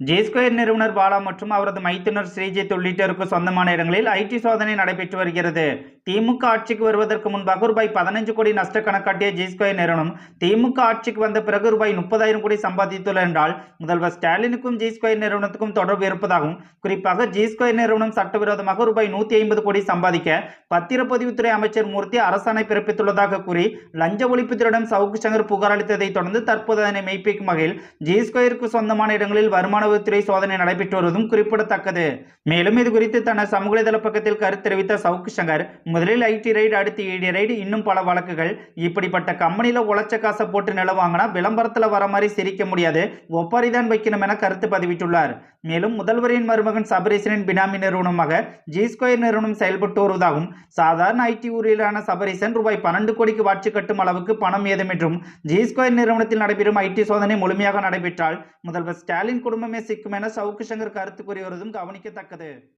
J square நிறுவனர் பாலா மற்றும் அவரது மைத்துனர் ஸ்ரீஜித் உள்ளிட்டோருக்கு சொந்தமான இடங்களில் ஐடி சோதனை நடைபெற்று வருகிறது. திமுக ஆட்சிக்கு வருவதற்கு முன்பாக ரூபாய் பதினஞ்சு கோடி நஷ்ட கணக்காட்டிய ஜே ஸ்கொயர் நிறுவனம் திமுக ஆட்சிக்கு வந்த பிறகு ரூபாய் முப்பதாயிரம் கோடி சம்பாதித்துள்ளது என்றால் முதல்வர் ஸ்டாலினுக்கும் ஜி ஸ்கொயர் நிறுவனத்துக்கும் தொடர்பு இருப்பதாகவும் குறிப்பாக ஜி ஸ்கொயர் நிறுவனம் சட்டவிரோதமாக ரூபாய் நூற்றி ஐம்பது கோடி சம்பாதிக்க பத்திரப்பதிவுத்துறை அமைச்சர் மூர்த்தி அரசாணை பிறப்பித்துள்ளதாக கூறி லஞ்ச ஒழிப்புத்துறையிடம் சவுக்கு சங்கர் புகார் அளித்ததை தொடர்ந்து தற்போது அதனை மெய்ப்பிக்கும் வகையில் ஜி ஸ்கொயருக்கு சொந்தமான இடங்களில் வருமான வரித்துறை சோதனை நடைபெற்று வருவதும் குறிப்பிடத்தக்கது. மேலும் இது குறித்து தனது சமூக வலைதள பக்கத்தில் கருத்து தெரிவித்த சவுக்கு சங்கர் முதலில் ஐடி ரைடு அடுத்து இடி ரைடு இன்னும் பல வழக்குகள். இப்படிப்பட்ட கம்பெனில உழைச்ச காசை போட்டு நிலம் வாங்கினா விளம்பரத்தில் வர மாதிரி சிரிக்க முடியாது. ஒப்பாரி தான் வைக்கணும் என கருத்து பதிவிட்டுள்ளார். மேலும் முதல்வரின் மருமகன் சபரீசனின் பினாமி நிறுவனமாக ஜி ஸ்கொயர் நிறுவனம் செயல்பட்டு வருவதாகவும் சாதாரண ஐடி ஊழியரான சபரீசன் ரூபாய் பன்னெண்டு கோடிக்கு வாட்சி கட்டும் அளவுக்கு பணம் ஏதும் என்றும் ஜி ஸ்கொயர் நிறுவனத்தில் நடைபெறும் ஐடி சோதனை முழுமையாக நடைபெற்றால் முதல்வர் ஸ்டாலின் குடும்பம் சிக்கும் என சவுக்கு சங்கர் கருத்து கூறி வருவதும் கவனிக்கத்தக்கது.